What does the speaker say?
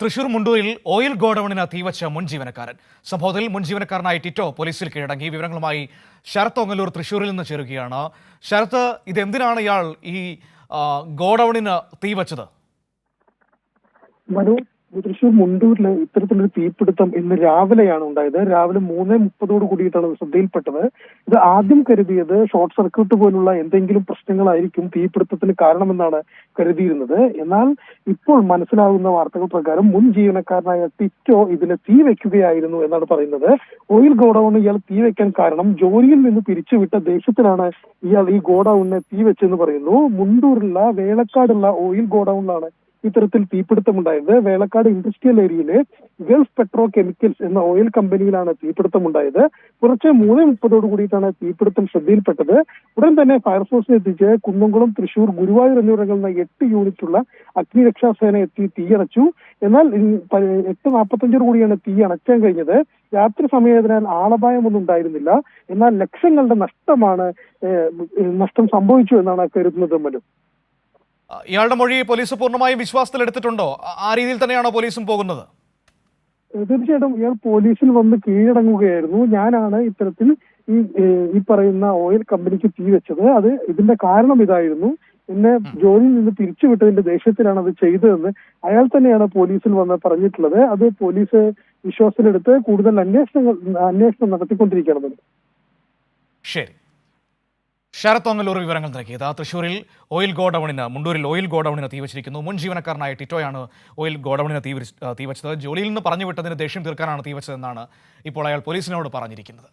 Thrissur മുണ്ടൂരിൽ oil ഗോഡൌണിന് തീവച്ച മുൻ ജീവനക്കാരൻ. സംഭവത്തിൽ മുൻ ജീവനക്കാരനായ ടിറ്റോ പോലീസിൽ കീഴടങ്ങി. വിവരങ്ങളുമായി ശരത് ഒങ്ങല്ലൂർ തൃശൂരിൽ നിന്ന് ചേരുകയാണ്. ശരത്ത് ഇതെന്തിനാണ് ഇയാൾ ഈ ഗോഡൌണിന് തീവച്ചത് മനു മുണ്ടൂരിൽ ഇത്തരത്തിലൊരു തീപിടുത്തം ഇന്ന് രാവിലെയാണ് ഉണ്ടായത്. രാവിലെ മൂന്ന് മുപ്പതോട് കൂടിയിട്ടാണ് ശ്രദ്ധയിൽപ്പെട്ടത്. ഇത് ആദ്യം കരുതിയത് ഷോർട്ട് സർക്യൂട്ട് പോലുള്ള എന്തെങ്കിലും പ്രശ്നങ്ങളായിരിക്കും തീപിടുത്തത്തിന് കാരണമെന്നാണ് കരുതിയിരുന്നത്. എന്നാൽ ഇപ്പോൾ മനസ്സിലാകുന്ന വാർത്തകൾ പ്രകാരം മുൻ ജീവനക്കാരനായ ടിറ്റോ ഇതിന് തീ വെക്കുകയായിരുന്നു എന്നാണ് പറയുന്നത്. ഓയിൽ ഗോഡൌണിന് ഇയാൾ തീ വെക്കാൻ കാരണം ജോലിയിൽ നിന്ന് പിരിച്ചുവിട്ട ദേഷ്യത്തിലാണ് ഇയാൾ ഈ ഗോഡൌണിനെ തീ വെച്ചെന്ന് പറയുന്നു. മുണ്ടൂരിലുള്ള വേളക്കാടുള്ള ഓയിൽ ഗോഡൌണിലാണ് ഇത്തരത്തിൽ തീപിടുത്തമുണ്ടായത്. വേളക്കാട് ഇൻഡസ്ട്രിയൽ ഏരിയയിലെ ഗൾഫ് പെട്രോ കെമിക്കൽസ് എന്ന ഓയിൽ കമ്പനിയിലാണ് തീപിടുത്തമുണ്ടായത്. കുറച്ച് മൂന്ന് മുപ്പതോട് കൂടിയിട്ടാണ് തീപിടുത്തം ശ്രദ്ധയിൽപ്പെട്ടത്. ഉടൻ തന്നെ ഫയർഫോഴ്സിനെ എത്തിച്ച് കുന്നംകുളം തൃശൂർ ഗുരുവായൂർ എന്നിവിടങ്ങളിൽ എട്ട് യൂണിറ്റുള്ള അഗ്നിരക്ഷാസേന എത്തി തീയണച്ചു. എന്നാൽ എട്ട് നാൽപ്പത്തഞ്ചോട് കൂടിയാണ് തീ അണയ്ക്കാൻ കഴിഞ്ഞത്. രാത്രി സമയത്തിനാൽ ആളപായമൊന്നും ഉണ്ടായിരുന്നില്ല എന്നാൽ ലക്ഷങ്ങളുടെ നഷ്ടമാണ് നഷ്ടം സംഭവിച്ചു എന്നാണ് കരുതുന്നത് മലു. ഇയാളുടെ മൊഴി പോലീസ് പൂർണമായും വിശ്വാസത്തിലെടുത്തിട്ടുണ്ടോ ആ- രീതിയിൽ തന്നെയാണോ പോലീസും പോകുന്നത്? തീർച്ചയായിട്ടും ഇയാൾ പോലീസിൽ വന്ന് കീഴടങ്ങുകയായിരുന്നു. ഞാനാണ് ഇത്തരത്തിൽ ഈ ഈ പറയുന്ന ഓയിൽ കമ്പനിക്ക് തീ വെച്ചത്. അത് ഇതിന്റെ കാരണം ഇതായിരുന്നു. എന്നെ ജോലിയിൽ നിന്ന് പിരിച്ചുവിട്ടതിന്റെ ദേഷ്യത്തിലാണ് അത് ചെയ്തതെന്ന് അയാൾ തന്നെയാണ് പോലീസിൽ വന്ന് പറഞ്ഞിട്ടുള്ളത്. അത് പോലീസ് വിശ്വാസത്തിലെടുത്ത് കൂടുതൽ അന്വേഷണങ്ങൾ അന്വേഷണം നടത്തിക്കൊണ്ടിരിക്കുകയാണ്. ശരി. ശരത് ഒങ്ങല്ലൂർ വിവരങ്ങൾ നൽകിയത്. തൃശൂരിൽ ഓയിൽ ഗോഡൌണിന് മുണ്ടൂരിൽ ഓയിൽ ഗോഡൌണിന് തീവച്ചിരിക്കുന്നു മുൻ ജീവനക്കാരനായ ടിറ്റോയാണ് ഓയിൽ ഗോഡൌണിന് തീവച്ചത് ജോലിയിൽ നിന്ന് പറഞ്ഞു വിട്ടതിന് ദേഷ്യം തീർക്കാനാണ് തീവച്ചതെന്നാണ് ഇപ്പോൾ അയാൾ പോലീസിനോട് പറഞ്ഞിരിക്കുന്നത്.